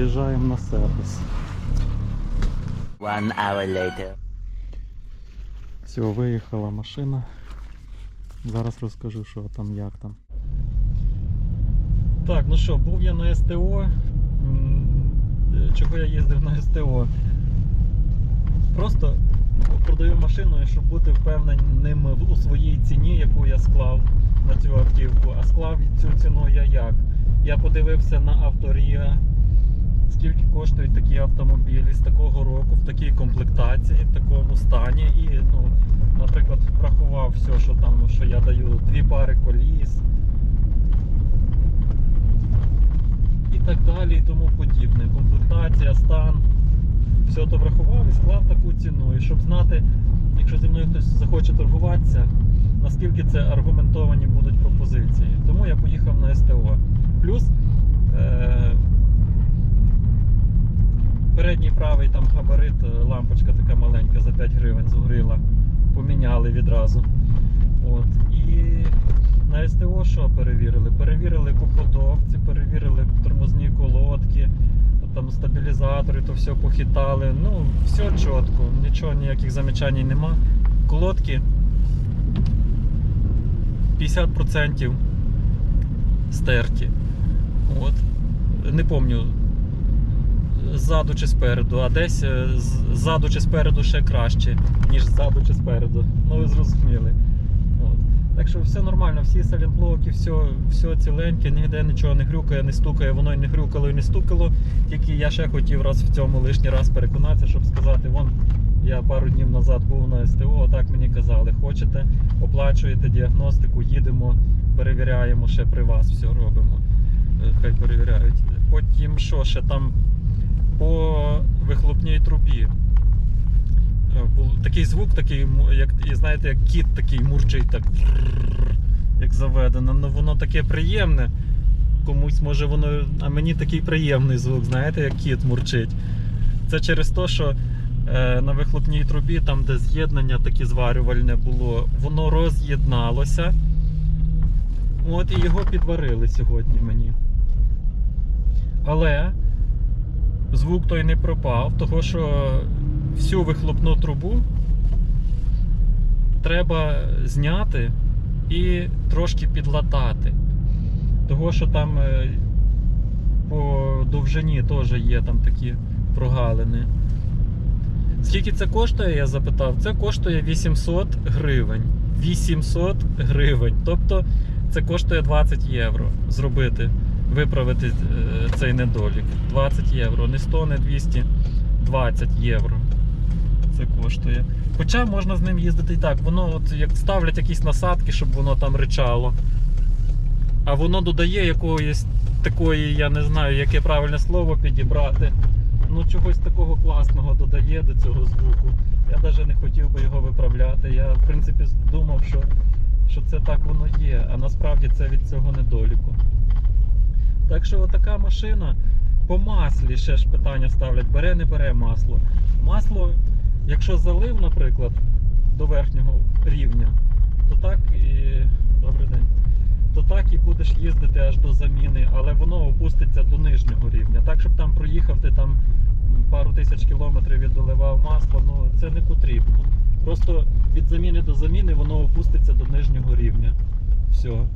заїжджаємо на сервіс. One hour later. Все, виїхала машина. Зараз розкажу, що там, як там. Так, ну що, був я на СТО. Чого я їздив на СТО? Просто продаю машину, щоб бути впевненим в- у своїй ціні, яку я склав на цю автівку. А склав цю ціну я як? Я подивився на авторія, скільки коштують такі автомобілі з такого року, в такій комплектації, в такому стані. І, ну, наприклад, врахував все, що там, що я даю дві пари коліс. І так далі, і тому подібне. Комплектація, стан. Все то врахував і склав таку ціну. І щоб знати, якщо зі мною хтось захоче торгуватися, наскільки це аргументовані будуть пропозиції. Тому я поїхав на СТО. Плюс е- передній правий там габарит, е, лампочка така маленька за 5 гривень згоріла. Поміняли відразу. От. І на СТО що перевірили? Перевірили по ходовці, перевірили тормозні колодки, там стабілізатори, то все похитали. Ну, все чітко, нічого, ніяких замічань нема. Колодки 50% стерті. От. Не пам'ятаю, ззаду чи спереду, а десь е, ззаду чи спереду ще краще, ніж ззаду чи спереду. Ну ви зрозуміли. От. Так що все нормально, всі салінблоки, все, все ціленьке, ніде нічого не грюкає, не стукає, воно і не грюкало, і не стукало. Тільки я ще хотів раз в цьому лишній раз переконатися, щоб сказати, вон я пару днів назад був на СТО, так мені казали, хочете, оплачуєте діагностику, їдемо, перевіряємо ще при вас, все робимо. Е, Хай перевіряють. Потім що ще там по вихлопній трубі. Е, такий звук, такий, як, знаєте, як кіт такий мурчить, так як заведено. Ну воно таке приємне. Комусь може воно. А мені такий приємний звук, знаєте, як кіт мурчить. Це через те, що е, на вихлопній трубі, там, де з'єднання таке зварювальне було, воно роз'єдналося. От і його підварили сьогодні мені. Але звук той не пропав, того що всю вихлопну трубу треба зняти і трошки підлатати. Того, що там е, по довжині теж є там такі прогалини. Скільки це коштує, я запитав. Це коштує 800 гривень. 800 гривень. Тобто це коштує 20 євро зробити, виправити е, цей недолік. 20 євро, не 100, не 200, 20 євро. Це коштує. Хоча можна з ним їздити і так. Воно от як ставлять якісь насадки, щоб воно там ричало. А воно додає якоїсь такої, я не знаю, яке правильне слово підібрати. Ну, чогось такого класного додає до цього звуку. Я навіть не хотів би його виправляти. Я, в принципі, думав, що, що це так воно є, а насправді це від цього недоліку. Так що така машина по маслі ще ж питання ставлять: бере, не бере масло. Масло, якщо залив, наприклад, до верхнього рівня, то так і. Добрий день. То так і будеш їздити аж до заміни, але воно опуститься до нижнього рівня. Так, щоб там проїхав, ти там пару тисяч кілометрів віддоливав масло, ну це не потрібно. Просто від заміни до заміни воно опуститься до нижнього рівня. Все.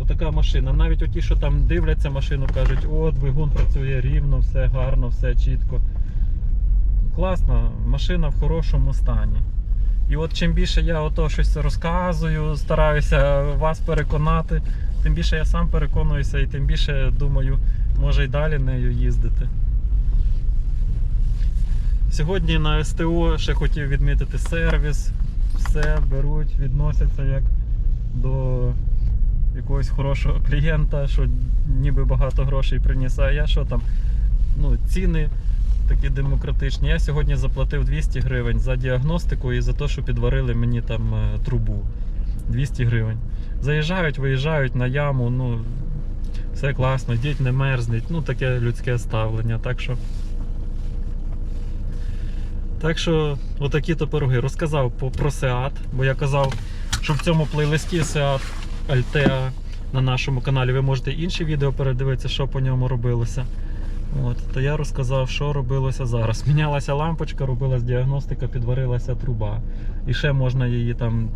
Отака машина. Навіть оті, що там дивляться машину, кажуть, о, двигун працює рівно, все гарно, все чітко. Класна, машина в хорошому стані. І от чим більше я ото щось розказую, стараюся вас переконати, тим більше я сам переконуюся і тим більше думаю, може й далі нею їздити. Сьогодні на СТО ще хотів відмітити сервіс. Все беруть, відносяться як до якогось хорошого клієнта, що ніби багато грошей приніс. А я що там? Ну, ціни такі демократичні. Я сьогодні заплатив 200 гривень за діагностику і за те, що підварили мені там е, трубу. 200 гривень. Заїжджають, виїжджають на яму, ну все класно, йдіть, не мерзніть. Ну таке людське ставлення. Так що. Так що, отакі то пироги. Розказав про Seat, бо я казав, що в цьому плейлисті Seat Altea на нашому каналі ви можете інші відео передивитися, що по ньому робилося. От, то я розказав, що робилося зараз. Мінялася лампочка, робилась діагностика, підварилася труба. І ще можна її там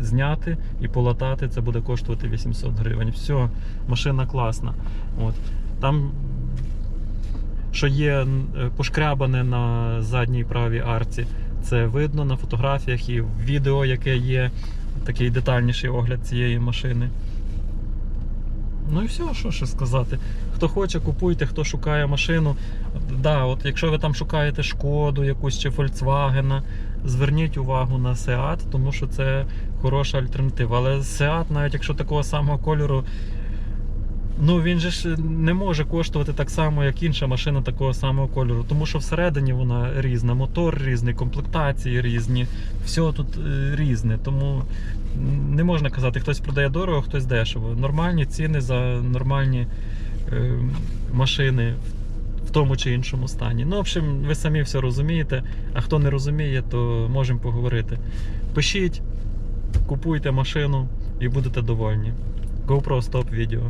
зняти і полатати. Це буде коштувати 800 гривень. Все, машина класна. От. Там, що є е, пошкрябане на задній правій арці, це видно на фотографіях і в відео, яке є, такий детальніший огляд цієї машини. Ну і все, що ще сказати. Хто хоче, купуйте, хто шукає машину. Да, от якщо ви там шукаєте шкоду якусь чи Volkswagen, зверніть увагу на Seat, тому що це хороша альтернатива. Але Seat, навіть якщо такого самого кольору, ну він же ж не може коштувати так само, як інша машина такого самого кольору. Тому що всередині вона різна, мотор різний, комплектації різні, все тут е, різне. Тому не можна казати, хтось продає дорого, хтось дешево. Нормальні ціни за нормальні е, машини в тому чи іншому стані. Ну, в общем, ви самі все розумієте. А хто не розуміє, то можемо поговорити. Пишіть, купуйте машину і будете довольні. GoPro стоп відео.